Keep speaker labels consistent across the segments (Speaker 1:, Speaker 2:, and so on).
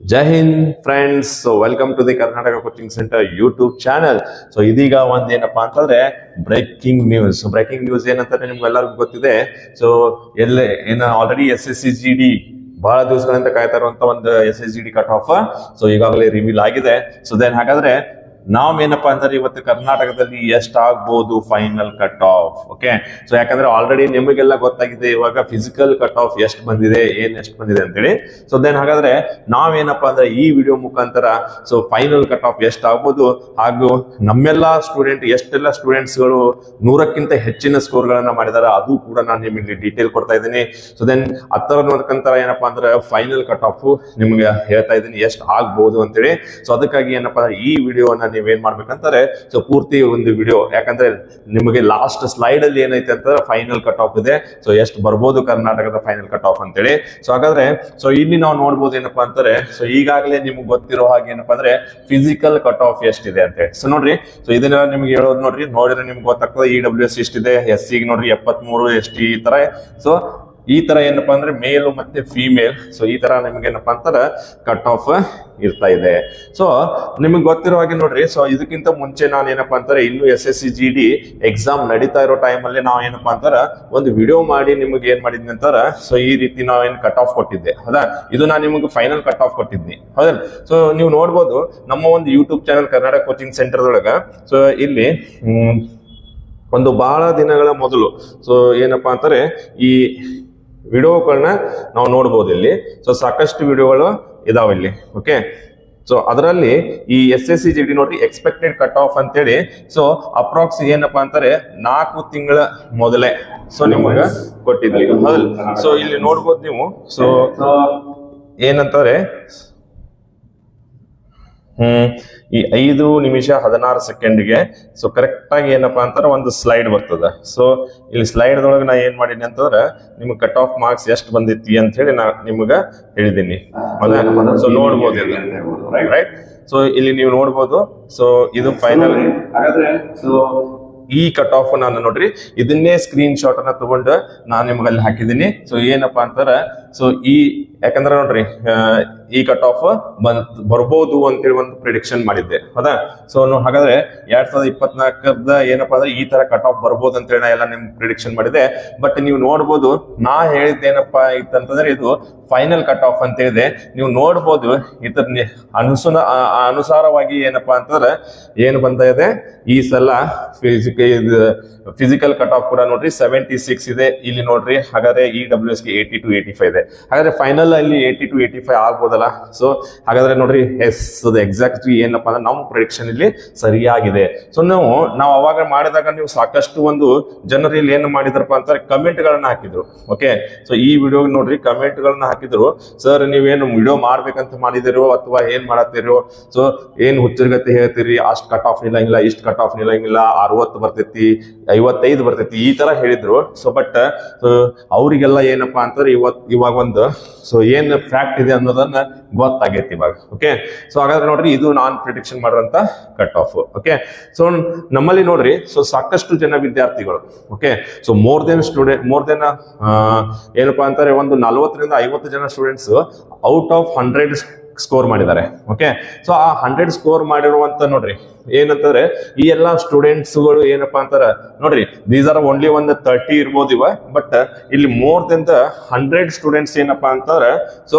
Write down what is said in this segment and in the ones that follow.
Speaker 1: Jai Hind friends. So welcome to the Karnataka coaching centre YouTube channel so ಇದೀಗ ಒಂದ್ ಏನಪ್ಪಾ ಅಂತಂದ್ರೆ breaking news breaking news ಏನಂತಾರೆ ನಿಮ್ಗೆಲ್ಲರಿಗೂ ಗೊತ್ತಿದೆ. ಸೊ ಎಲ್ಲ ಏನ already S S C G D ಬಹಳ ದಿವಸಗಳಿಂದ ಕಾಯ್ತಾ ಇರುವಂತ ಒಂದು S S G D cut off so ಈಗಾಗಲೇ ರಿವೀಲ್ ಆಗಿದೆ. ಸೊ ದೆನ್ ಹಾಗಾದ್ರೆ ನಾವೇನಪ್ಪಾ ಅಂದ್ರೆ ಇವತ್ತು ಕರ್ನಾಟಕದಲ್ಲಿ ಎಷ್ಟಾಗ್ಬೋದು final cut off okay so ಯಾಕಂದ್ರೆ ಆಲ್ರೆಡಿ ನಿಮಗೆಲ್ಲ ಗೊತ್ತಾಗಿದೆ ಇವಾಗ ಫಿಸಿಕಲ್ ಕಟ್ ಆಫ್ ಎಷ್ಟು ಬಂದಿದೆ, ಏನ್ ಎಷ್ಟು ಬಂದಿದೆ ಅಂತೇಳಿ. ಸೊ ದೆನ್ ಹಾಗಾದ್ರೆ ನಾವೇನಪ್ಪ ಅಂದ್ರೆ ಈ ವಿಡಿಯೋ ಮುಖಾಂತರ ಸೊ ಫೈನಲ್ ಕಟ್ ಆಫ್ ಎಷ್ಟು ಆಗ್ಬೋದು ಹಾಗೂ ನಮ್ಮೆಲ್ಲ ಸ್ಟೂಡೆಂಟ್ ಎಷ್ಟೆಲ್ಲ ಸ್ಟೂಡೆಂಟ್ಸ್ಗಳು ನೂರಕ್ಕಿಂತ ಹೆಚ್ಚಿನ ಸ್ಕೋರ್ಗಳನ್ನ ಮಾಡಿದಾರೆ, ಅದು ಕೂಡ ನಾನು ನಿಮಗೆ ಡೀಟೇಲ್ ಕೊಡ್ತಾ ಇದ್ದೀನಿ. ಸೊ ದೆನ್ ಹತ್ತರ ನೋಡ್ಕಂತರ ಏನಪ್ಪಾ ಅಂದ್ರೆ ಫೈನಲ್ ಕಟ್ ಆಫ್ ನಿಮ್ಗೆ ಹೇಳ್ತಾ ಇದ್ದೀನಿ, ಎಷ್ಟು ಆಗ್ಬೋದು ಅಂತೇಳಿ. ಸೊ ಅದಕ್ಕಾಗಿ ಏನಪ್ಪಾ ಈ ವಿಡಿಯೋನ ನೀವೇನ್ ಮಾಡ್ಬೇಕಂತಾರೆ ಸೊ ಪೂರ್ತಿ ಒಂದು ವಿಡಿಯೋ ಯಾಕಂದ್ರೆ ನಿಮಗೆ ಲಾಸ್ಟ್ ಸ್ಲೈಡ್ ಅಲ್ಲಿ ಏನೈತೆ ಅಂತಂದ್ರೆ ಫೈನಲ್ ಕಟ್ ಆಫ್ ಇದೆ. ಸೊ ಎಷ್ಟು ಬರ್ಬೋದು ಕರ್ನಾಟಕದ ಫೈನಲ್ ಕಟ್ ಆಫ್ ಅಂತೇಳಿ. ಸೊ ಹಾಗಾದ್ರೆ ಸೊ ಇಲ್ಲಿ ನಾವು ನೋಡ್ಬೋದು ಏನಪ್ಪಾ ಅಂತಾರೆ ಸೊ ಈಗಾಗಲೇ ನಿಮ್ಗೆ ಗೊತ್ತಿರೋ ಹಾಗೆ ಏನಪ್ಪಾ ಅಂದ್ರೆ ಫಿಸಿಕಲ್ ಕಟ್ ಆಫ್ ಎಷ್ಟಿದೆ ಅಂತ ಹೇಳಿ. ಸೊ ನೋಡ್ರಿ ಸೊ ಇದನ್ನ ನಿಮ್ಗೆ ಹೇಳೋದು ನೋಡ್ರಿ, ನೋಡಿದ್ರೆ ನಿಮ್ಗೆ ಗೊತ್ತಾಗ್ತದೆ ಇ ಡಬ್ಲ್ಯೂ ಎಸ್ ಎಷ್ಟಿದೆ ಎಸ್ ಸಿಗೆ ನೋಡ್ರಿ ಎಪ್ಪತ್ಮೂರು ಎಸ್ ಟಿ ಈ ತರ. ಸೊ ಈ ತರ ಏನಪ್ಪಾ ಅಂದ್ರೆ ಮೇಲು ಮತ್ತೆ ಫಿಮೇಲ್ ಸೊ ಈ ತರ ನಿಮ್ಗೆ ಏನಪ್ಪಾ ಅಂತಾರೆ ಕಟ್ ಆಫ್ ಇರ್ತಾ ಇದೆ. ಸೊ ನಿಮ್ಗೆ ಗೊತ್ತಿರೋ ಹಾಗೆ ನೋಡ್ರಿ. ಸೊ ಇದಕ್ಕಿಂತ ಮುಂಚೆ ನಾನು ಏನಪ್ಪಾ ಅಂತಾರೆ ಇನ್ನು S S C G D exam ನಡೀತಾ ಇರೋ ಟೈಮಲ್ಲಿ ನಾವು ಏನಪ್ಪಾ ಅಂತಾರ ಒಂದು ವಿಡಿಯೋ ಮಾಡಿ ನಿಮ್ಗೆ ಏನ್ ಮಾಡಿದ್ನಿ ಅಂತಾರ ಸೊ ಈ ರೀತಿ ನಾವು ಏನು ಕಟ್ ಆಫ್ ಕೊಟ್ಟಿದ್ದೆ. ಹೌದಾ? ಇದು ನಾನು ನಿಮಗೆ ಫೈನಲ್ ಕಟ್ ಆಫ್ ಕೊಟ್ಟಿದ್ನಿ. ಹೌದಾ ಸೊ ನೀವು ನೋಡ್ಬೋದು ನಮ್ಮ ಒಂದು YouTube channel Karnataka coaching centre ಒಳಗ ಸೊ ಇಲ್ಲಿ ಒಂದು ಬಹಳ ದಿನಗಳ ಮೊದಲು ಸೊ ಏನಪ್ಪಾ ಅಂತಾರೆ ಈ ವಿಡಿಯೋಗಳನ್ನ ನಾವು ನೋಡ್ಬೋದು ಇಲ್ಲಿ. ಸೊ ಸಾಕಷ್ಟು ವಿಡಿಯೋಗಳು ಇದಾವೆ ಇಲ್ಲಿ. ಓಕೆ ಸೊ ಅದರಲ್ಲಿ ಈ S S C G D ನೋಡ್ರಿ ಎಕ್ಸ್ಪೆಕ್ಟೆಡ್ ಕಟ್ ಆಫ್ ಅಂತೇಳಿ. ಸೊ ಅಪ್ರಾಕ್ಸ್ ಏನಪ್ಪಾ ಅಂತಾರೆ ನಾಲ್ಕು ತಿಂಗಳ ಮೊದಲೇ. ಸೊ ನಿಮಗೆ ಕೊಟ್ಟಿದ್ವಿ ಹೌದಲ್ಲ ಸೊ ಇಲ್ಲಿ ನೋಡ್ಬೋದು ನೀವು. ಸೊ ಏನಂತಾರೆ ಹ್ಮ್. ಈ ಐದು ನಿಮಿಷ ಹದಿನಾರು ಸೆಕೆಂಡ್ಗೆ ಸೊ ಕರೆಕ್ಟ್ ಆಗಿ ಏನಪ್ಪಾ ಅಂತಾರೆ ಒಂದು ಸ್ಲೈಡ್ ಬರ್ತದ. ಸೊ ಇಲ್ಲಿ ಸ್ಲೈಡ್ ದೊಳಗೆ ನಾ ಏನ್ ಮಾಡೀನಿ ಅಂತಂದ್ರೆ, ನಿಮ್ಗೆ ಕಟ್ ಆಫ್ ಮಾರ್ಕ್ಸ್ ಎಷ್ಟು ಬಂದಿತ್ತಿ ಅಂತ ಹೇಳಿ ನಾ ನಿಮ್ಗ ಹೇಳಿದ್ದೀನಿ ಹೌದಾ ಸೊ ನೋಡ್ಬೋದು ರೈಟ್ ಸೊ ಇಲ್ಲಿ ನೀವು ನೋಡ್ಬೋದು ಸೊ ಇದು ಫೈನಲ್
Speaker 2: ಸೊ
Speaker 1: ಈ ಕಟ್ ಆಫ್ ನಾನು ನೋಡ್ರಿ, ಇದನ್ನೇ ಸ್ಕ್ರೀನ್ ಶಾಟ್ ಅನ್ನ ತಗೊಂಡು ನಾನು ನಿಮ್ಗೆ ಅಲ್ಲಿ ಹಾಕಿದ್ದೀನಿ ಸೊ ಏನಪ್ಪಾ ಅಂತಾರ ಸೊ ಈ, ಯಾಕಂದ್ರೆ ನೋಡ್ರಿ ಈ ಕಟ್ ಆಫ್ ಬಂದ್, ಬರ್ಬೋದು ಅಂತೇಳಿ ಒಂದು ಪ್ರಿಡಿಕ್ಷನ್ ಮಾಡಿದ್ದೆ. ಹೌದಾ? ಸೊ ಹಾಗಾದ್ರೆ ಎರಡ್ ಸಾವಿರದ ಇಪ್ಪತ್ನಾಲ್ಕದ ಏನಪ್ಪಾ ಅಂದ್ರೆ ಈ ತರ ಕಟ್ ಆಫ್ ಬರ್ಬೋದು ಅಂತೇಳಿ ನಾ ಎಲ್ಲ ನಿಮ್ ಪ್ರಿಡಿಕ್ಷನ್ ಮಾಡಿದೆ ಬಟ್ ನೀವು ನೋಡ್ಬೋದು, ನಾ ಹೇಳಿದ್ದೇನಪ್ಪಾ ಇತ್ತಂತಂದ್ರೆ ಇದು ಫೈನಲ್ ಕಟ್ ಆಫ್ ಅಂತ ಹೇಳಿದೆ ನೀವು ನೋಡ್ಬೋದು, ಇದ್ರ ನಿ- ಅನುಸುನ ಅನುಸಾರವಾಗಿ ಏನಪ್ಪಾ ಅಂತಂದ್ರೆ ಏನು ಬಂತ ಇದೆ? ಈ ಸಲ ಫಿಸಿಕಲ್ ಫಿಸಿಕಲ್ ಕಟ್ ಆಫ್ ಕೂಡ ನೋಡ್ರಿ ಸೆವೆಂಟಿ ಸಿಕ್ಸ್ ಇದೆ. ಇಲ್ಲಿ ನೋಡ್ರಿ, ಹಾಗಾದ್ರೆ ಇ ಡಬ್ಲ್ಯೂ ಎಸ್ಗೆ ಏಯ್ಟಿ ಟು ಏಯ್ಟಿ ಫೈವ್ ಹಾಗಾದ್ರೆ ಫೈನಲ್ ಅಲ್ಲಿ ಏಯ್ಟಿ ಟು ಏಯ್ಟಿ ಫೈವ್ ಆಗ್ಬೋದಲ್ಲ? ಸೊ ಹಾಗಾದ್ರೆ ನೋಡ್ರಿ ಎಸ್ ಎಕ್ಸಾಕ್ಟ್ ಏನಪ್ಪಾ ಅಂದ್ರೆ ನಮ್ಮ ಪ್ರೊಡಿಕ್ಷನ್ ಇಲ್ಲಿ ಸರಿಯಾಗಿದೆ. ಸೊ ನಾವು ನಾವು ಅವಾಗ ಮಾಡಿದಾಗ ನೀವು ಸಾಕಷ್ಟು ಒಂದು ಜನರು ಇಲ್ಲಿ ಏನು ಮಾಡಿದ್ರಪ್ಪ ಅಂತಾರೆ ಕಮೆಂಟ್ ಗಳನ್ನ ಹಾಕಿದ್ರು. ಓಕೆ ಸೊ ಈ ವಿಡಿಯೋ ನೋಡ್ರಿ ಕಮೆಂಟ್ ಗಳನ್ನ ಹಾಕಿದ್ರು. ಸರ್ ನೀವೇನು ವಿಡಿಯೋ ಮಾಡ್ಬೇಕಂತ ಮಾಡಿದಿರೋ ಅಥವಾ ಏನ್ ಮಾಡತ್ತೀರೋ? ಸೊ ಏನ್ ಹುಚ್ಚರ್ಗತಿ ಹೇಳ್ತೀರಿ? ಅಷ್ಟು ಕಟ್ ಆಫ್ ನಿಲ್ಲಂಗಿಲ್ಲ ಇಷ್ಟು ಕಟ್ ಆಫ್ ನಿಲ್ಲಂಗಿಲ್ಲ ಅರವತ್ತು ಬರ್ತೈತಿ, ಐವತ್ತೈದು ಬರ್ತೈತಿ, ಈ ತರ ಹೇಳಿದ್ರು. ಸೊ ಬಟ್ ಅವರಿಗೆಲ್ಲ ಏನಪ್ಪಾ ಅಂತಂದ್ರೆ ಇವತ್, ಇವಾಗ ಒಂದು. ಸೊ ಏನ್ ಫ್ಯಾಕ್ಟ್ ಇದೆ ಅನ್ನೋದನ್ನ ಗೊತ್ತಾಗೈತಿ ಇವಾಗ. ಓಕೆ ಸೊ ಹಾಗಾದ್ರೆ ನೋಡ್ರಿ, ಇದು ನಾನ್ ಪ್ರಿಡಿಕ್ಷನ್ ಮಾಡಿರೋಂತ ಕಟ್ ಆಫ್ ಓಕೆ ಸೊ ನಮ್ಮಲ್ಲಿ ನೋಡ್ರಿ ಸೊ ಸಾಕಷ್ಟು ಜನ ವಿದ್ಯಾರ್ಥಿಗಳು. Okay so more than student more than ಏನಪ್ಪಾ ಅಂತಾರೆ, ಒಂದು ನಲವತ್ತರಿಂದ ಐವತ್ತು ಜನ students out of hundred score ಮಾಡಿದ್ದಾರೆ ಓಕೆ ಸೊ ಆ ಹಂಡ್ರೆಡ್ ಸ್ಕೋರ್ ಮಾಡಿರುವಂತ ನೋಡ್ರಿ, ಏನಂತಂದ್ರೆ, ಈ ಎಲ್ಲ ಸ್ಟೂಡೆಂಟ್ಸ್ಗಳು ಏನಪ್ಪಾ ಅಂತಾರ, ನೋಡ್ರಿ ದೀಸ್ ಆರ್ ಓನ್ಲಿ ಒಂದು ತರ್ಟಿ ಇರ್ಬೋದು ಇವ ಬಟ್ ಇಲ್ಲಿ more than the hundred students ಏನಪ್ಪಾ ಅಂತಂದ್ರೆ ಸೊ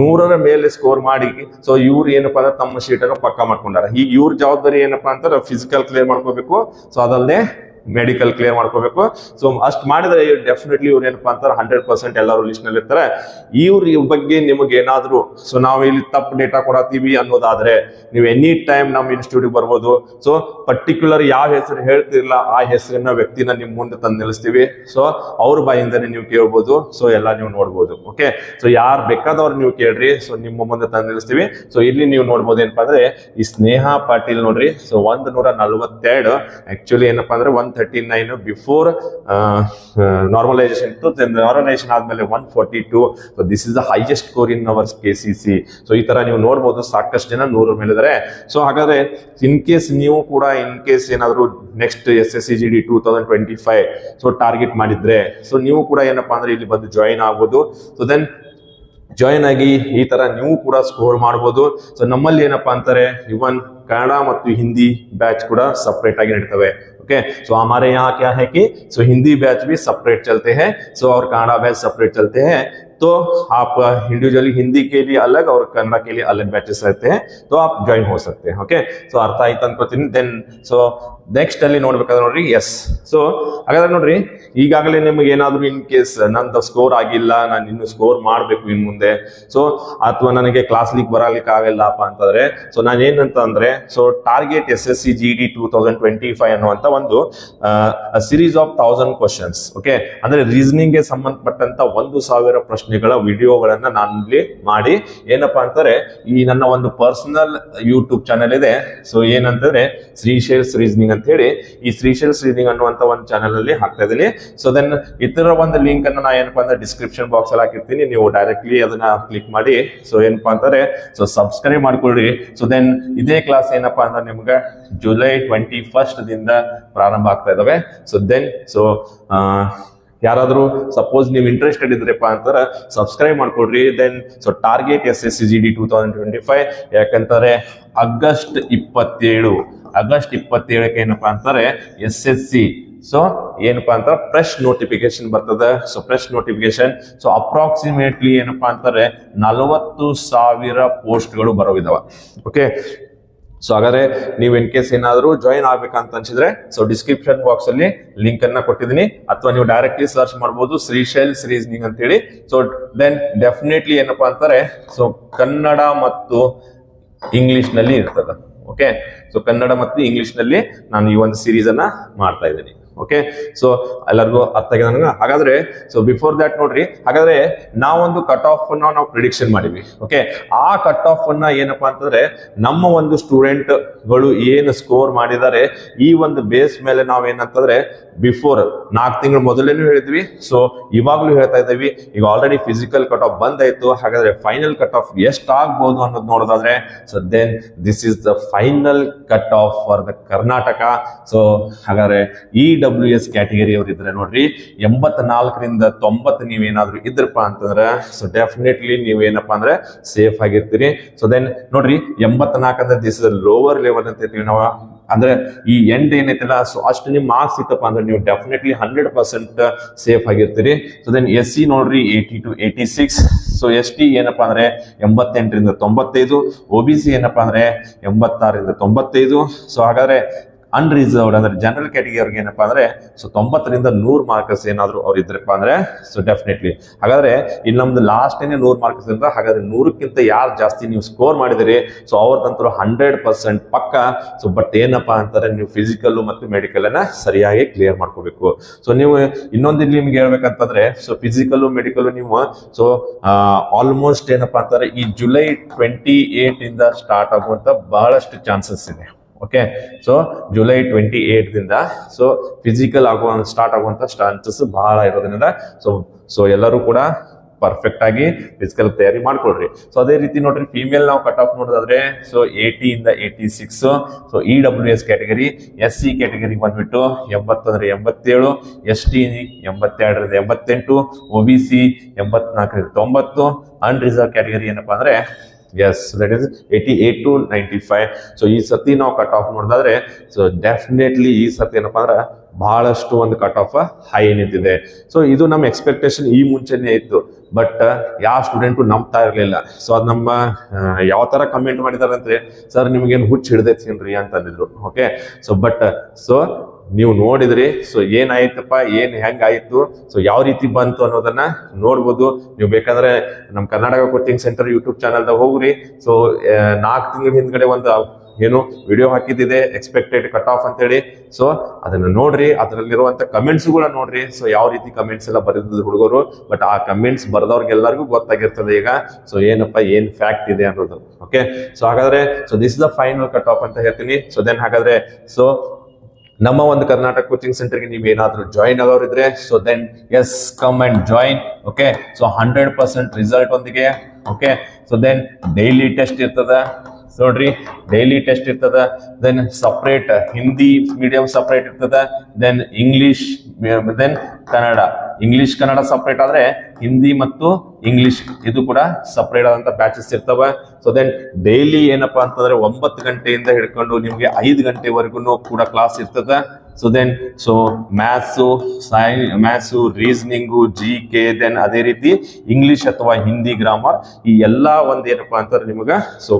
Speaker 1: ನೂರರ ಮೇಲೆ ಸ್ಕೋರ್ ಮಾಡಿ ಸೊ ಇವ್ರು ಏನಪ್ಪಾ ಅಂದ್ರೆ, ತಮ್ಮ ಶೀಟ್ ಅನ್ನು ಪಕ್ಕ ಮಾಡ್ಕೊಂಡಾರ. ಈಗ ಇವ್ರ ಜವಾಬ್ದಾರಿ ಏನಪ್ಪಾ ಅಂತಂದ್ರೆ ಫಿಸಿಕಲ್ ಕ್ಲಿಯರ್ ಮಾಡ್ಕೋಬೇಕು. ಸೊ ಅದಲ್ಲದೆ ಮೆಡಿಕಲ್ ಕ್ಲಿಯರ್ ಮಾಡ್ಕೋಬೇಕು. ಸೊ ಅಷ್ಟು ಮಾಡಿದ್ರೆ ಡೆಫಿನೆಟ್ಲಿ ಇವ್ರು ಏನಪ್ಪಾ ಅಂತಾರೆ ಹಂಡ್ರೆಡ್ ಪರ್ಸೆಂಟ್ ಎಲ್ಲರೂ ಲಿಸ್ಟ್ನಲ್ಲಿ ಇರ್ತಾರೆ. ಇವ್ರ ಬಗ್ಗೆ ನಿಮಗೆ ಏನಾದ್ರು ಸೊ ನಾವು ಇಲ್ಲಿ ತಪ್ಪು ಡೇಟಾ ಕೊಡತ್ತೀವಿ ಅನ್ನೋದಾದ್ರೆ, ನೀವು ಎನಿ ಟೈಮ್ ನಮ್ಮ ಇನ್ಸ್ಟಿಟ್ಯೂಟ್ಗೆ ಬರ್ಬೋದು. ಸೊ ಪರ್ಟಿಕ್ಯುಲರ್ ಯಾವ ಹೆಸರು ಹೇಳ್ತಿರಲ್ಲ ಆ ಹೆಸರಿನ ವ್ಯಕ್ತಿನ ನಿಮ್ಮ ಮುಂದೆ ತಂದು ನಿಲ್ಲಿಸ್ತೀವಿ. ಸೊ ಅವ್ರ ಬಾಯಿಂದನೇ ನೀವು ಕೇಳ್ಬೋದು. ಸೊ ಎಲ್ಲ ನೀವು ನೋಡ್ಬೋದು. ಓಕೆ ಸೊ ಯಾರು ಬೇಕಾದವ್ರು ನೀವು ಕೇಳ್ರಿ. ಸೊ ನಿಮ್ಮ ಮುಂದೆ ತಂದು ನಿಲ್ಲಿಸ್ತೀವಿ. ಸೊ ಇಲ್ಲಿ ನೀವು ನೋಡ್ಬೋದು ಏನಪ್ಪಾ ಅಂದ್ರೆ, ಈ ಸ್ನೇಹ ಪಾಟೀಲ್ ನೋಡ್ರಿ. ಸೊ ಒಂದ್ ನೂರ ನಲ್ವತ್ತೆರಡು. ಆಕ್ಚುಲಿ ಏನಪ್ಪಾ ಅಂದ್ರೆ one thirty nine before normalisation ಇತ್ತು ನಾರ್ಮಲೈಸೇಷನ್ ಆದಮೇಲೆ one forty two so this is the highest score in our K C C so ಈ ತರ ನೀವು ನೋಡ್ಬೋದು, ಸಾಕಷ್ಟು ಜನ ನೂರ ಮೇಲಿದ್ದಾರೆ. ಸೊ ಹಾಗಾದ್ರೆ ಇನ್ ಕೇಸ್ ನೀವು ಕೂಡ ಇನ್ ಕೇಸ್ ಏನಾದರೂ next S S C G D two thousand twenty five so target ಮಾಡಿದ್ರೆ ಸೊ ನೀವು ಕೂಡ ಏನಪ್ಪಾ ಅಂದ್ರೆ ಇಲ್ಲಿ ಬಂದು ಜಾಯಿನ್ ಆಗ್ಬೋದು. ಸೊ ದೆನ್ ಜಾಯಿನ್ ಆಗಿ ಈ ತರ ನೀವು ಕೂಡ ಸ್ಕೋರ್ ಮಾಡ್ಬೋದು. ಸೊ ನಮ್ಮಲ್ಲಿ ಏನಪ್ಪಾ ಅಂತಾರೆ ಇವನ್ ಕನ್ನಡ ಮತ್ತು ಹಿಂದಿ ಬ್ಯಾಚ್ ಕೂಡ ಸಪ್ರೇಟ್ ಆಗಿ ನಡೀತವೆ. ओके सो हमारे यहाँ क्या है कि सो हिंदी बैच भी सेपरेट चलते हैं सो और कनाडा बैच सेपरेट चलते हैं तो आप इंडिविजुअली हिंदी के लिए अलग और कन्नड़ा के लिए अलग बैचेस रहते हैं तो आप ज्वाइन हो सकते हैं ओके ಸೊ ಅರ್ಥ ಆಯ್ತು ಅನ್ಕೋತೀನಿ ದೆನ್ ಸೊ ನೆಕ್ಸ್ಟ್ ಅಲ್ಲಿ ನೋಡ್ಬೇಕಾದ್ರೆ ನೋಡ್ರಿ ಎಸ್ ಸೊ ಹಾಗಾದ್ರೆ ನೋಡ್ರಿ ಈಗಾಗಲೇ ನಿಮಗೆ ಏನಾದ್ರು ಇನ್ ಕೇಸ್ ನಂದು ಸ್ಕೋರ್ ಆಗಿಲ್ಲ ನಾನು ಇನ್ನು ಸ್ಕೋರ್ ಮಾಡಬೇಕು ಇನ್ ಮುಂದೆ ಸೊ ಅಥವಾ ನನಗೆ ಕ್ಲಾಸ್ ಲೀಗ್ ಬರಲಿಕ್ಕೆ ಆಗಲ್ಲಪ್ಪ ಅಂತಂದ್ರೆ ಸೊ ನಾನು ಏನಂತ ಅಂದ್ರೆ so target S S C G D two thousand twenty five ಅನ್ನುವಂತ ಒಂದು series of thousand questions okay ಅಂದ್ರೆ ರೀಸನಿಂಗ್ ಗೆ ಸಂಬಂಧಪಟ್ಟಂತ ಒಂದು ಸಾವಿರ ಪ್ರಶ್ನೆಗಳ ವಿಡಿಯೋಗಳನ್ನ ನಾನು ಇಲ್ಲಿ ಮಾಡಿ, ಏನಪ್ಪಾ ಅಂತಾರೆ ಈ ನನ್ನ ಒಂದು ಪರ್ಸನಲ್ ಯೂಟ್ಯೂಬ್ ಚಾನೆಲ್ ಇದೆ. ಸೊ ಏನಂತಂದ್ರೆ ಶ್ರೀಶೈಲ್ಸ್ ರೀಸನಿಂಗ್ ಅಂತ ಹೇಳಿ ಈ ಶ್ರೀಶೈಲ್ಸ್ ರೀಸನಿಂಗ್ ಅನ್ನುವಂತ ಒಂದು ಚಾನೆಲ್ ಅಲ್ಲಿ ಹಾಕ್ತಾ ಇದ್ದೀನಿ. ಸೊ ದೆನ್ ಇತರ ಒಂದು ಲಿಂಕ್ ಅನ್ನ ನಾ ಏನಪ್ಪಾ ಅಂದ್ರೆ ಡಿಸ್ಕ್ರಿಪ್ಷನ್ ಬಾಕ್ಸ್ ಅಲ್ಲಿ ಹಾಕಿರ್ತೀನಿ. ನೀವು ಡೈರೆಕ್ಟ್ಲಿ ಅದನ್ನ ಕ್ಲಿಕ್ ಮಾಡಿ. ಸೊ ಏನಪ್ಪಾ ಅಂತಾರೆ ಸೊ ಸಬ್ಸ್ಕ್ರೈಬ್ ಮಾಡ್ಕೊಳ್ಳಿ. ಸೊ ದೆನ್ ಇದೇ ಕ್ಲಾಸ್ ಏನಪ್ಪಾ ಅಂದ್ರೆ ನಿಮ್ಗೆ ಜುಲೈ ಟ್ವೆಂಟಿ ಫಸ್ಟ್ ದಿಂದ ಪ್ರಾರಂಭ ಆಗ್ತಾ ಇದಾವೆ. ಸೊ ದೆನ್ ಸೊ ಯಾರಾದ್ರೂ ಸಪೋಸ್ ನೀವು ಇಂಟ್ರೆಸ್ಟೆಡ್ ಇದ್ರಪ್ಪ ಅಂತಂದ್ರೆ subscribe ಮಾಡ್ಕೊಡ್ರಿ. Then so target S S C G D two thousand twenty five ಯಾಕಂತಾರೆ August ಇಪ್ಪತ್ತೇಳು, ಆಗಸ್ಟ್ ಇಪ್ಪತ್ತೇಳಕ್ಕೆ ಏನಪ್ಪಾ ಅಂತಾರೆ ಎಸ್ ಎಸ್ ಸಿ ಸೊ ಏನಪ್ಪಾ ಅಂತ ಫ್ರೆಶ್ ನೋಟಿಫಿಕೇಶನ್ ಬರ್ತದೆ. So fresh notification so approximately ಏನಪ್ಪಾ ಅಂತಾರೆ, ನಲವತ್ತು ಸಾವಿರ ಪೋಸ್ಟ್ಗಳು ಬರೋವಿದಾವ. ಓಕೆ ಸೊ ಹಾಗಾದ್ರೆ ನೀವು ಇನ್ ಕೇಸ್ ಏನಾದರೂ ಜಾಯಿನ್ ಆಗ್ಬೇಕಂತ ಅನ್ಸಿದ್ರೆ ಸೊ ಡಿಸ್ಕ್ರಿಪ್ಷನ್ ಬಾಕ್ಸ್ ಅಲ್ಲಿ ಲಿಂಕ್ ಅನ್ನ ಕೊಟ್ಟಿದ್ದೀನಿ. ಅಥವಾ ನೀವು ಡೈರೆಕ್ಟ್ಲಿ ಸರ್ಚ್ ಮಾಡ್ಬೋದು ಶ್ರೀಶೈಲ್ ಸೀರೀಸ್ನಿಂಗ್ ಅಂತ ಹೇಳಿ ಸೊ ದೆನ್ ಡೆಫಿನೆಟ್ಲಿ ಏನಪ್ಪಾ ಅಂತಾರೆ ಸೊ ಕನ್ನಡ ಮತ್ತು ಇಂಗ್ಲಿಷ್ನಲ್ಲಿ ಇರ್ತದೆ. ಓಕೆ ಸೊ ಕನ್ನಡ ಮತ್ತು ಇಂಗ್ಲಿಷ್ನಲ್ಲಿ ನಾನು ಈ ಒಂದು ಸೀರೀಸ್ ಅನ್ನ ಮಾಡ್ತಾ ಇದ್ದೀನಿ. ಓಕೆ ಸೊ ಎಲ್ಲರಿಗೂ ಅರ್ಥ ಆಗಿದೆ ನನಗೆ? ಹಾಗಾದ್ರೆ ಸೊ ಬಿಫೋರ್ ದಟ್ ನೋಡ್ರಿ, ಹಾಗಾದ್ರೆ ನಾವೊಂದು ಕಟ್ ಆಫ್ ಅನ್ನ ನಾವು ಪ್ರಿಡಿಕ್ಷನ್ ಮಾಡಿವಿ ಓಕೆ ಆ ಕಟ್ ಆಫ್ ಅನ್ನ ಏನಪ್ಪಾ ಅಂತಂದ್ರೆ, ನಮ್ಮ ಒಂದು ಸ್ಟೂಡೆಂಟ್ಗಳು ಏನು ಸ್ಕೋರ್ ಮಾಡಿದ್ದಾರೆ, ಈ ಒಂದು ಬೇಸ್ ಮೇಲೆ ನಾವು ಏನಂತಂದ್ರೆ ಬಿಫೋರ್ ನಾಲ್ಕು ತಿಂಗಳು ಮೊದಲೇನು ಹೇಳಿದ್ವಿ. ಸೊ ಇವಾಗ್ಲೂ ಹೇಳ್ತಾ ಇದ್ದೀವಿ. ಈಗ ಆಲ್ರೆಡಿ ಫಿಸಿಕಲ್ ಕಟ್ ಆಫ್ ಬಂದಾಯ್ತು. ಹಾಗಾದ್ರೆ ಫೈನಲ್ ಕಟ್ ಆಫ್ ಎಷ್ಟು ಆಗ್ಬೋದು ಅನ್ನೋದು ನೋಡೋದಾದ್ರೆ so then this is the final cut off for the Karnataka so ಹಾಗಾದ್ರೆ ಈ ಎಸ್ ಕ್ಯಾಟಗರಿ ಅವ್ರು ಇದ್ರೆ ನೋಡ್ರಿ ಎಂಬತ್ ನಾಲ್ಕರಿಂದ ತೊಂಬತ್ತು ನೀವೇನಾದ್ರೂ ಇದ್ರಪ್ಪ ಅಂತಂದ್ರೆ ಸೊ ಡೆಫಿನೆಟ್ಲಿ ನೀವೇನಪ್ಪ ಅಂದ್ರೆ ಸೇಫ್ ಆಗಿರ್ತೀರಿ. ಸೊ ದೆನ್ ನೋಡ್ರಿ ಎಂಬತ್ ನಾಲ್ಕು ಅಂದ್ರೆ ಇಸ್ ಲೋವರ್ ಲೆವೆಲ್ ಅಂತ ಹೇಳ್ತೀವಿ ನಾವು. ಅಂದ್ರೆ ಈ ಎಂಡ್ ಏನೈತಲ್ಲ ಸೊ ಅಷ್ಟು ನಿಮ್ ಮಾರ್ಕ್ಸ್ ಇತ್ತಪ್ಪ ಅಂದ್ರೆ ನೀವು ಡೆಫಿನೆಟ್ಲಿ ಹಂಡ್ರೆಡ್ ಪರ್ಸೆಂಟ್ ಸೇಫ್ ಆಗಿರ್ತೀರಿ. ಸೊ ದೆನ್ ಎಸ್ ಸಿ ನೋಡ್ರಿ eighty two eighty six so S T ಏನಪ್ಪಾ ಅಂದ್ರೆ ಎಂಬತ್ತೆಂಟರಿಂದ ತೊಂಬತ್ತೈದು. ಒ ಬಿ ಸಿ ಏನಪ್ಪಾ ಅಂದ್ರೆ ಎಂಬತ್ತಾರರಿಂದ ತೊಂಬತ್ತೈದು. ಸೊ ಹಾಗಾದ್ರೆ ಅನ್ರಿಸರ್ವ್ಡ್ ಅಂದ್ರೆ ಜನರಲ್ ಕ್ಯಾಟಗರಿ ಏನಪ್ಪಾ ಅಂದ್ರೆ ಸೊ ತೊಂಬತ್ತರಿಂದ ನೂರು ಮಾರ್ಕ್ಸ್ ಏನಾದ್ರು ಅವ್ರು ಇದ್ರಪ್ಪ ಅಂದ್ರೆ ಸೊ ಡೆಫಿನೆಟ್ಲಿ ಹಾಗಾದ್ರೆ ಇಲ್ಲಿ ನಮ್ದು ಲಾಸ್ಟ್ ಏನೇ ನೂರ್ ಮಾರ್ಕ್ಸ್ ಇದ್ರೆ ಹಾಗಾದ್ರೆ ನೂರಕ್ಕಿಂತ ಯಾರು ಜಾಸ್ತಿ ನೀವು ಸ್ಕೋರ್ ಮಾಡಿದಿರಿ ಸೊ ಅವ್ರದಂತೂ ಹಂಡ್ರೆಡ್ ಪರ್ಸೆಂಟ್ ಪಕ್ಕ. ಸೊ ಬಟ್ ಏನಪ್ಪಾ ಅಂತಾರೆ, ನೀವು ಫಿಸಿಕಲ್ ಮತ್ತು ಮೆಡಿಕಲ್ ಅನ್ನ ಸರಿಯಾಗಿ ಕ್ಲಿಯರ್ ಮಾಡ್ಕೋಬೇಕು. ಸೊ ನೀವು ಇನ್ನೊಂದು ಇಲ್ಲಿ ನಿಮ್ಗೆ ಹೇಳ್ಬೇಕಂತಂದ್ರೆ ಸೊ ಫಿಸಿಕಲ್ ಮೆಡಿಕಲ್ ನೀವು ಸೊ ಆಲ್ಮೋಸ್ಟ್ ಏನಪ್ಪಾ ಅಂತಾರೆ, ಈ ಜುಲೈ ಟ್ವೆಂಟಿ ಏಟ್ ಇಂದ ಸ್ಟಾರ್ಟ್ ಆಗುವಂತ ಬಹಳಷ್ಟು ಚಾನ್ಸಸ್ ಇದೆ. Okay so July twenty eight ದಿಂದ ಸೊ ಫಿಸಿಕಲ್ ಆಗುವ ಸ್ಟಾರ್ಟ್ ಆಗುವಂಥ ಚಾನ್ಸಸ್ ಬಹಳ ಇರೋದ್ರಿಂದ ಸೊ ಸೊ ಎಲ್ಲರೂ ಕೂಡ ಪರ್ಫೆಕ್ಟ್ ಆಗಿ ಫಿಸಿಕಲ್ ತಯಾರಿ ಮಾಡ್ಕೊಳ್ರಿ. ಸೊ ಅದೇ ರೀತಿ ನೋಡ್ರಿ ಫಿಮೇಲ್ ನಾವು ಕಟ್ ಆಫ್ ನೋಡೋದಾದ್ರೆ ಸೊ ಏಟಿ ಇಂದ eighty six so E W S category S C category ಬಂದ್ಬಿಟ್ಟು ಎಂಬತ್ತಂದ್ರೆ ಎಂಬತ್ತೇಳು ಎಸ್ ಟಿ ಎಂಬತ್ತೆರಡರಿಂದ ಎಂಬತ್ತೆಂಟು ಒ ಬಿ ಸಿ ಎಂಬತ್ನಾಲ್ಕರಿಂದ ತೊಂಬತ್ತು ಅನ್ರಿಸರ್ವ್ ಕ್ಯಾಟಗರಿ ಏನಪ್ಪಾ ಅಂದ್ರೆ S that is eighty eight to ninety five so ಈ ಸತಿ ನಾವು ಕಟ್ ಆಫ್ ನೋಡಿದ್ರೆ ಸೊ ಡೆಫಿನೆಟ್ಲಿ ಈ ಸತಿ ಏನಪ್ಪ ಅಂದ್ರೆ ಬಹಳಷ್ಟು ಒಂದು ಕಟ್ ಆಫ್ ಹೈ ನಿಂತಿದೆ. ಸೊ ಇದು ನಮ್ಮ ಎಕ್ಸ್ಪೆಕ್ಟೇಷನ್ ಈ ಮುಂಚೆನೆ ಇತ್ತು. ಬಟ್ ಯಾವ ಸ್ಟೂಡೆಂಟು ನಂಬ್ತಾ ಇರಲಿಲ್ಲ. ಸೊ ಅದು ನಮ್ಮ ಯಾವ ಥರ ಕಮೆಂಟ್ ಮಾಡಿದಾರೆ ಅಂದರೆ ಸರ್ ನಿಮಗೇನು ಹುಚ್ಚು ಹಿಡ್ದೈತೀನ್ರಿ ಅಂತಂದಿದ್ರು. ಓಕೆ ಸೊ ಬಟ್ ಸೊ ನೀವು ನೋಡಿದ್ರಿ, ಸೊ ಏನಾಯ್ತಪ್ಪ, ಏನು ಹೆಂಗಾಯಿತು, ಸೊ ಯಾವ ರೀತಿ ಬಂತು ಅನ್ನೋದನ್ನ ನೋಡ್ಬೋದು. ನೀವು ಬೇಕಾದ್ರೆ ನಮ್ಮ ಕರ್ನಾಟಕ ಕೋಚಿಂಗ್ ಸೆಂಟರ್ ಯೂಟ್ಯೂಬ್ ಚಾನಲ್ದಾಗ ಹೋಗ್ರಿ. ಸೊ ನಾಲ್ಕು ತಿಂಗಳ ಹಿಂದ್ಗಡೆ ಒಂದು ಏನು ವಿಡಿಯೋ ಹಾಕಿದ್ದಿದೆ, ಎಕ್ಸ್ಪೆಕ್ಟೆಡ್ ಕಟ್ ಆಫ್ ಅಂತೇಳಿ. ಸೊ, ಅದನ್ನ ನೋಡ್ರಿ ಅದರಲ್ಲಿರುವಂತ ಕಮೆಂಟ್ಸ್ ಕೂಡ ನೋಡ್ರಿ. ಸೊ, ಯಾವ ರೀತಿ ಕಮೆಂಟ್ಸ್ ಎಲ್ಲ ಬರೆದಿದ್ದು ಹುಡುಗರು, ಬಟ್ ಆ ಕಮೆಂಟ್ಸ್ ಬರೆದವ್ರಿಗೆಲ್ಲರಿಗೂ ಗೊತ್ತಾಗಿರ್ತದೆ ಈಗ. ಸೊ, ಏನಪ್ಪ, ಏನ್ ಫ್ಯಾಕ್ಟ್ ಇದೆ ಅನ್ನೋದು, ಓಕೆ? ಸೊ, ಹಾಗಾದ್ರೆ, so this the final cut off ಅಂತ ಹೇಳ್ತೀನಿ. ಸೊ ದೆನ್ ಹಾಗಾದ್ರೆ ಸೊ ನಮ್ಮ ಒಂದು ಕರ್ನಾಟಕ ಕೋಚಿಂಗ್ ಸೆಂಟರ್ಗೆ ನೀವು ಏನಾದರೂ join ಆಗೋರಿದ್ರೆ so then yes come and join okay so hundred percent result ಒಂದಿಗೆ okay so then daily test ಇರ್ತದ. ನೋಡ್ರಿ ಡೈಲಿ ಟೆಸ್ಟ್ ಇರ್ತದ then separate Hindi medium separate ಇರ್ತದ then English then Kannada. English Kannada separate ಆದ್ರೆ ಹಿಂದಿ ಮತ್ತು English ಇದು ಕೂಡ separate ಆದಂತ ಬ್ಯಾಚಸ್ ಇರ್ತವೆ. ಸೊ ದೆನ್ ಡೈಲಿ ಏನಪ್ಪಾ ಅಂತಂದ್ರೆ ಒಂಬತ್ತು ಗಂಟೆಯಿಂದ ಹಿಡ್ಕೊಂಡು ನಿಮ್ಗೆ ಐದು ಗಂಟೆವರೆಗೂ ಕೂಡ ಕ್ಲಾಸ್ ಇರ್ತದೆ. ಸೊ ದೆನ್ ಸೊ ಮ್ಯಾಥ್ಸು ಸೈ maths reasoning G K then ಅದೇ ರೀತಿ ಇಂಗ್ಲಿಷ್ ಅಥವಾ ಹಿಂದಿ ಗ್ರಾಮರ್ ಈ ಎಲ್ಲ ಒಂದೇನಪ್ಪ ಅಂತಂದ್ರೆ ನಿಮ್ಗೆ ಸೊ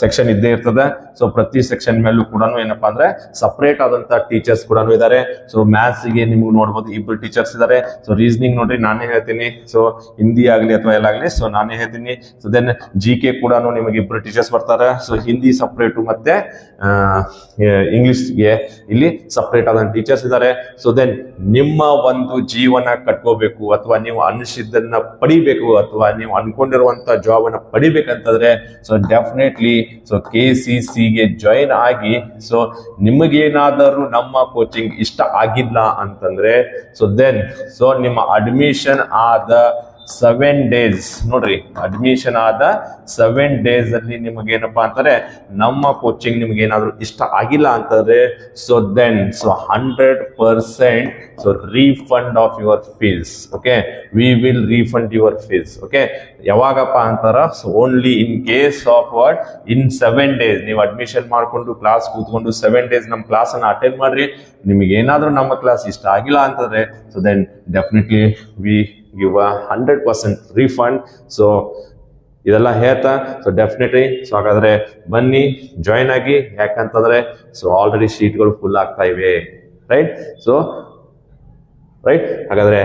Speaker 1: ಸೆಕ್ಷನ್ ಇದ್ದೇ ಇರ್ತದೆ. ಸೊ ಪ್ರತಿ ಸೆಕ್ಷನ್ ಮೇಲೂ ಕೂಡ ಏನಪ್ಪಾ ಅಂದ್ರೆ ಸಪ್ರೇಟ್ ಆದಂತ ಟೀಚರ್ಸ್ ಕೂಡ ಇದ್ದಾರೆ ಸೊ ಮ್ಯಾಥ್ಸ್ಗೆ ನಿಮ್ಗೆ ನೋಡ್ಬೋದು ಇಬ್ಬರು ಟೀಚರ್ಸ್ ಇದ್ದಾರೆ ಸೊ ರೀಸನಿಂಗ್ ನೋಡ್ರಿ ನಾನೇ ಹೇಳ್ತೀನಿ. ಸೊ ಹಿಂದಿ ಆಗಲಿ ಅಥವಾ ಎಲ್ಲಾಗಲಿ ಸೊ ನಾನೇ ಹೇಳ್ತೀನಿ. ಸೊ ದೆನ್ ಜಿ ಕೆ ಕೂಡ ನಿಮಗೆ ಇಬ್ಬರು ಟೀಚರ್ಸ್ ಬರ್ತಾರೆ. ಸೊ ಹಿಂದಿ ಸಪ್ರೇಟು ಮತ್ತೆ ಇಂಗ್ಲಿಷ್ಗೆ ಇಲ್ಲಿ ಸಪ್ರೇಟ್ ಆದಂತ ಟೀಚರ್ಸ್ ಇದ್ದಾರೆ ಸೊ ದೆನ್ ನಿಮ್ಮ ಒಂದು ಜೀವನ ಕಟ್ಕೋಬೇಕು ಅಥವಾ ನೀವು ಅನಿಸಿದ್ದನ್ನ ಪಡಿಬೇಕು ಅಥವಾ ನೀವು ಅನ್ಕೊಂಡಿರುವಂತ ಜಾಬ್ ಅನ್ನ ಪಡಿಬೇಕಂತಂದ್ರೆ so definitely so K C ಸಿಗೆ ಜಾಯಿನ್ ಆಗಿ ಸೊ ನಿಮಗೇನಾದರೂ ನಮ್ಮ ಕೋಚಿಂಗ್ ಇಷ್ಟ ಆಗಿಲ್ಲ ಅಂತಂದ್ರೆ ಸೊ ದೆನ್ ಸೊ ನಿಮ್ಮ ಅಡ್ಮಿಷನ್ ಆದ ಸೆವೆನ್ ಡೇಸ್ ನೋಡ್ರಿ ಅಡ್ಮಿಷನ್ ಆದ ಸೆವೆನ್ ಡೇಸ್ ಅಲ್ಲಿ ನಿಮಗೇನಪ್ಪಾ ಅಂತಾರೆ ನಮ್ಮ ಕೋಚಿಂಗ್ ನಿಮ್ಗೆ ಇಷ್ಟ ಆಗಿಲ್ಲ ಅಂತಂದ್ರೆ so then so hundred percent so refund of your fees okay we will refund your fees okay ಯಾವಾಗಪ್ಪ ಅಂತಾರ so only in case of what in seven days ನೀವು ಅಡ್ಮಿಷನ್ ಮಾಡಿಕೊಂಡು ಕ್ಲಾಸ್ ಕೂತ್ಕೊಂಡು ಸೆವೆನ್ ಡೇಸ್ ನಮ್ಮ class ಅನ್ನ attend ಮಾಡ್ರಿ. ನಿಮಗೆ ನಮ್ಮ class ಇಷ್ಟ ಆಗಿಲ್ಲ ಅಂತಂದ್ರೆ so then definitely we give a hundred percent refund so ಇದೆಲ್ಲ ಹೇಳ್ತಾ ಸೊ ಡೆಫಿನೆಟ್ಲಿ ಸೊ ಹಾಗಾದ್ರೆ ಬನ್ನಿ ಜಾಯ್ನ್ ಆಗಿ, ಯಾಕಂತಂದ್ರೆ ಸೊ ಆಲ್ರೆಡಿ ಶೀಟ್ಗಳು ಫುಲ್ ಆಗ್ತಾ ಇವೆ ರೈಟ್ ಸೊ ರೈಟ್ ಹಾಗಾದ್ರೆ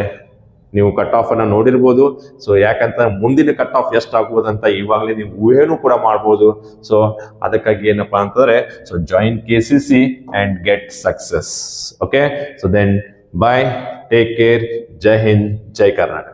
Speaker 1: ನೀವು ಕಟ್ ಆಫ್ ಅನ್ನ ನೋಡಿರ್ಬೋದು. ಸೊ ಯಾಕಂತ ಮುಂದಿನ ಕಟ್ ಆಫ್ ಎಷ್ಟು ಆಗ್ಬೋದಂತ ಇವಾಗಲೇ ನೀವು ಊಹೆನೂ ಕೂಡ ಮಾಡ್ಬೋದು. ಸೊ ಅದಕ್ಕಾಗಿ ಏನಪ್ಪಾ ಅಂತಂದ್ರೆ so join K C C and get success okay so then bye take care ಜೈ ಹಿಂದ್ ಜೈ ಕರ್ನಾಟಕ